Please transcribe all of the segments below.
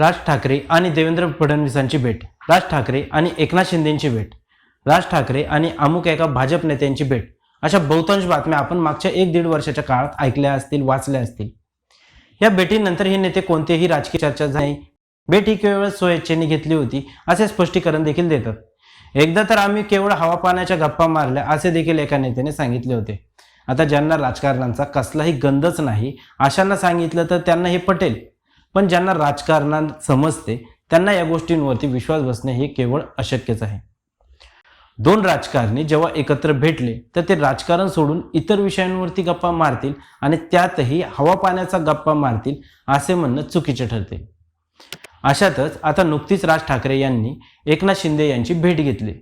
राज ठाकरे आणि देवेंद्र फडणवीसांची भेट राज ठाकरे आणि एकनाथ शिंदेंची भेट राज ठाकरे आणि अमुक एका भाजप नेत्यांची भेट अशा बहुतांश बातम्या आपण मागच्या एक दीड वर्षाच्या काळात ऐकल्या असतील वाचल्या असतील. या भेटीनंतर हे नेते कोणतेही राजकीय चर्चा झाली भेट ही केवळ स्वइच्छेने घेतली होती असे स्पष्टीकरण देखील देतात. एकदा तर आम्ही केवळ हवा पाण्याच्या गप्पा मारल्या असे देखील एका नेत्याने सांगितले होते. आता ज्यांना राजकारणांचा कसलाही गंधच नाही अशांना सांगितलं तर त्यांना हे पटेल. पण ज्यांना राजकारणात समजते त्यांना या गोष्टींवरती विश्वास बसणे हे केवळ अशक्यच आहे. दोन राजकारणी जेव्हा एकत्र भेटले तर ते राजकारण सोडून इतर विषयांवरती गप्पा मारतील आणि त्यातही हवा पाण्याचा गप्पा मारतील असे म्हणणं चुकीचे ठरते. अशातच आता नुकतीच राज ठाकरे यांनी एकनाथ शिंदे यांची भेट घेतली.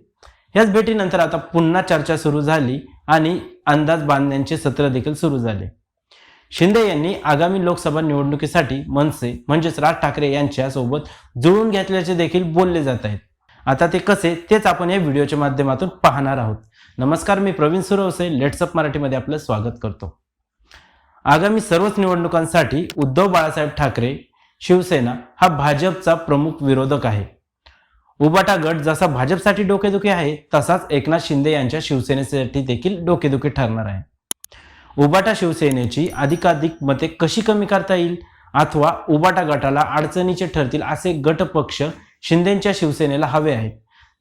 याच भेटीनंतर आता पुन्हा चर्चा सुरू झाली आणि अंदाज बांधण्याचे सत्र देखील सुरू झाले. शिंदे यांनी आगामी लोकसभा निवडणुकीसाठी मनसे म्हणजेच राज ठाकरे यांच्यासोबत जुळून घेतल्याचे देखील बोलले जात आहेत. आता ते कसे तेच आपण या व्हिडिओच्या माध्यमातून पाहणार आहोत. नमस्कार मी प्रवीण सुरवसे लेट्सअप मराठीमध्ये आपलं स्वागत करतो. आगामी सर्वच निवडणुकांसाठी उद्धव बाळासाहेब ठाकरे शिवसेना हा भाजपचा प्रमुख विरोधक आहे. उबाटा गट जसा भाजपसाठी डोकेदुखी आहे तसाच एकनाथ शिंदे यांच्या शिवसेनेसाठी देखील डोकेदुखी ठरणार आहे. उबाटा शिवसेनेची अधिकाधिक मते कशी कमी करता येईल? अथवा उबाटा गटाला अडचणीचे ठरतील असे गट पक्ष शिंदेच्या शिवसेनेला हवे आहेत.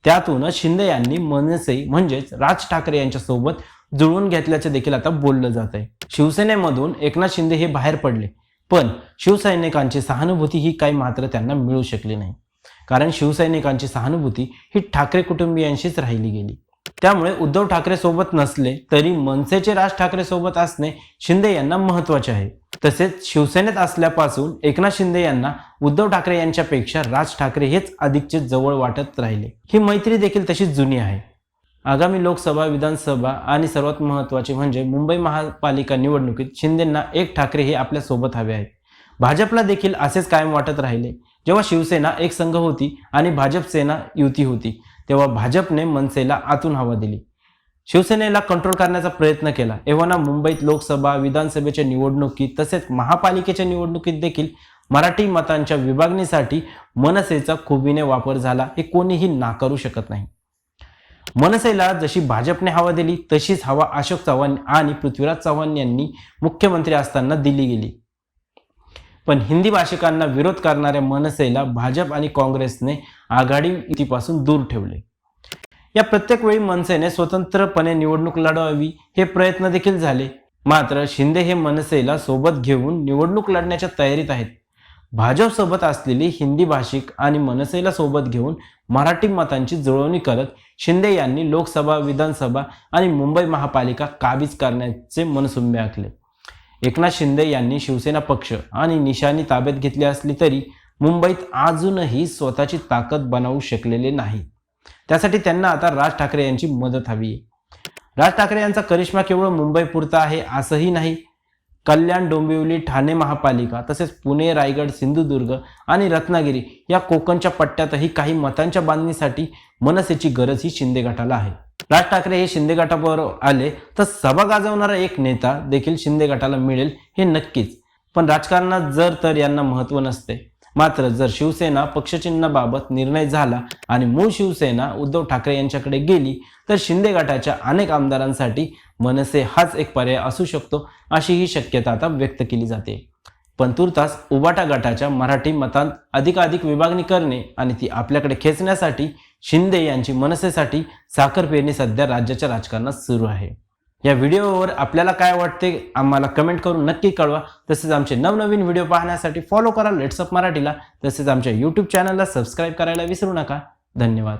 त्यातूनच शिंदे यांनी मनसे म्हणजेच राज ठाकरे यांच्यासोबत जुळवून घेतल्याचे देखील आता बोललं जात आहे. शिवसेनेमधून एकनाथ शिंदे हे बाहेर पडले. पण शिवसैनिकांची सहानुभूती ही काही मात्र त्यांना मिळू शकली नाही. कारण शिवसैनिकांची सहानुभूती ही ठाकरे कुटुंबियांशीच राहिली गेली. त्यामुळे उद्धव ठाकरे सोबत नसले तरी मनसेचे राज ठाकरे सोबत असणे शिंदे यांना महत्त्वाचे आहे. तसेच शिवसेनेत असल्यापासून एकनाथ शिंदे यांना उद्धव ठाकरे यांच्यापेक्षा राज ठाकरे हेच अधिकचे जवळ वाटत राहिले. ही मैत्री देखील तशीच जुनी आहे. आगामी लोकसभा विधानसभा आणि सर्वात महत्त्वाचे म्हणजे मुंबई महापालिका निवडणुकीत शिंदेंना एक ठाकरे हे आपल्यासोबत हवे आहेत. भाजपला देखील असेच कायम वाटत राहिले. जेव्हा शिवसेना एक संघ होती आणि भाजप सेना युती होती तेव्हा भाजपने मनसेला आतून हवा दिली. शिवसेनेला कंट्रोल करण्याचा प्रयत्न केला. एव्हाना मुंबईत लोकसभा विधानसभेच्या निवडणुकीत तसेच महापालिकेच्या निवडणुकीत देखील मराठी मतांच्या विभागणीसाठी मनसेचा खुबीने वापर झाला हे कोणीही नाकारू शकत नाही. मनसेला जशी भाजपने हवा दिली तशीच हवा अशोक चव्हाण आणि पृथ्वीराज चव्हाण यांनी मुख्यमंत्री असताना दिली गेली. पण हिंदी भाषिकांना विरोध करणाऱ्या मनसेला भाजप आणि काँग्रेसने आघाडी युतीपासून दूर ठेवले. या प्रत्येक वेळी मनसेने स्वतंत्रपणे निवडणूक लढवावी हे प्रयत्न देखील झाले. मात्र शिंदे हे मनसेला सोबत घेऊन निवडणूक लढण्याच्या तयारीत आहेत. भाजपसोबत असलेली हिंदी भाषिक आणि मनसेला सोबत घेऊन मराठी मतांची जुळवणी करत शिंदे यांनी लोकसभा विधानसभा आणि मुंबई महापालिका काबीज करण्याचे मनसुंबे आखले. एकनाथ शिंदे यांनी शिवसेना पक्ष आणि निशाणी ताब्यात घेतली असली तरी मुंबईत अजूनही स्वतःची ताकद बनवू शकलेले नाही. त्यासाठी त्यांना आता राज ठाकरे यांची मदत हवी आहे. राज ठाकरे यांचा करिश्मा केवळ मुंबईपुरता आहे असंही नाही. कल्याण डोंबिवली ठाणे महापालिका तसेच पुणे रायगड सिंधुदुर्ग आणि रत्नागिरी या कोकणच्या पट्ट्यातही काही मतांच्या बांधणीसाठी मनसेची गरज ही शिंदे गटाला आहे. राज ठाकरे हे शिंदे गटाबरोबर आले तर सभा गाजवणारा एक नेता देखील शिंदे गटाला मिळेल हे नक्कीच. पण राजकारणात जर तर यांना महत्त्व नसते. मात्र जर शिवसेना पक्षचिन्हाबाबत निर्णय झाला आणि मूळ शिवसेना उद्धव ठाकरे यांच्याकडे गेली तर शिंदे गटाच्या अनेक आमदारांसाठी मनसे हाच एक पर्याय असू शकतो अशी ही शक्यता आता व्यक्त केली जाते. पण तुर्तास उबाटा गटाच्या मराठी मतांत अधिकाधिक विभागणी करणे आणि ती आपल्याकडे खेचण्यासाठी शिंदे यांची मनसेसाठी साखर पेरणी सध्या राज्याच्या राजकारणात सुरू आहे. या व्हिडिओवर आपल्याला काय वाटते आम्हाला कमेंट करून नक्की कळवा. तसेच आमचे नवनवीन व्हिडिओ पाहण्यासाठी फॉलो करा. लेट्सअप मराठीला. तसेच आमच्या यूट्यूब चॅनलला सबस्क्राईब करायला विसरू नका. धन्यवाद.